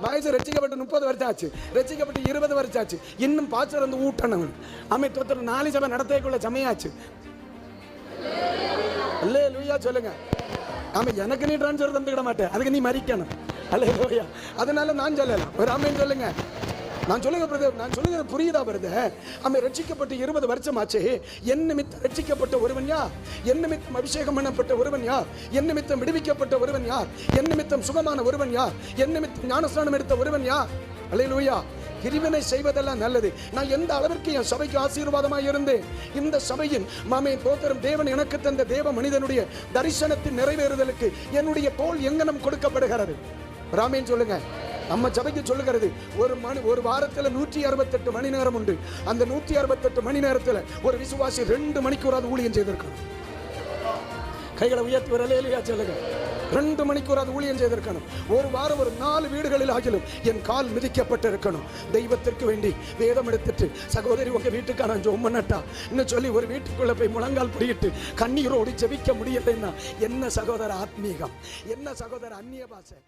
வயசு ரசிக்கப்பட்டு முப்பது வருஷம் ஆச்சு ரசிக்கப்பட்டு இருபது வருஷம் ஆச்சு இன்னும் பாச்சர் வந்து ஊட்டணவன் அமை தோத்திரம் நாலு சபை நடத்தைக்குள்ள சமையாச்சு. அல்லேலூயா சொல்லுங்க. ஆமா எனக்கு நீ டிரான்ஸ்ஃபர் தந்துக்கிட மாட்டேன் அதுக்கு நீ மறிக்கணும். அல்லேலூயா. அதனால நான் சொல்லலாம் ஒரு ஆமைன்னு சொல்லுங்க. நான் சொல்லுங்க பிரதர் நான் சொல்லுங்க புரியுதா பிரதர் அமை ரட்சிக்கப்பட்டு இருபது வருஷம் ஆச்சு என் நிமித்தம் ரட்சிக்கப்பட்ட ஒருவன் யார்? என் நிமித்தம் அபிஷேகம் பண்ணப்பட்ட ஒருவன் யார்? என் நிமித்தம் விடுவிக்கப்பட்ட ஒருவன் யார்? என் நிமித்தம் சுகமான ஒருவன் யார்? என் நிமித்தம் ஞானஸ்தானம் எடுத்த ஒருவன் யார்? அல்லேலூயா பிரிவினை செய்வதெல்லாம் நல்லது. நான் எந்த அளவிற்கு என் சபைக்கு ஆசீர்வாதமாக இருந்தேன்? இந்த சபையின் மாமே போத்தரும் தேவன் எனக்கு தந்த தேவ மனிதனுடைய தரிசனத்தின் நிறைவேறுதலுக்கு என்னுடைய தோல் எங்கனம் கொடுக்கப்படுகிறது? ராமேன் சொல்லுங்க. நம்ம சபைக்கு சொல்லுகிறது ஒரு மணி ஒரு வாரத்தில் நூற்றி அறுபத்தெட்டு மணி நேரம் உண்டு. அந்த நூற்றி அறுபத்தெட்டு மணி நேரத்தில் ஒரு விசுவாசி ரெண்டு மணிக்கூறாவது ஊழியம் செய்திருக்கணும். கைகளை உயர்த்தி வரலையா சொல்லுங்க. ரெண்டு மணிக்கூறாவது ஊழியம் செய்திருக்கணும். ஒரு வாரம் ஒரு நாலு வீடுகளில் ஆகிலும் என் கால் மிதிக்கப்பட்டு இருக்கணும் தெய்வத்திற்கு வேண்டி வேதம் எடுத்துட்டு சகோதரி உங்க வீட்டுக்கு நான் ஜோம் பண்ணட்டா? இன்னும் சொல்லி ஒரு வீட்டுக்குள்ள போய் முழங்கால் பிடிக்கிட்டு கண்ணீரோடு ஜெபிக்க முடியலைன்னா என்ன சகோதர ஆத்மீகம்? என்ன சகோதர அந்நிய பாசை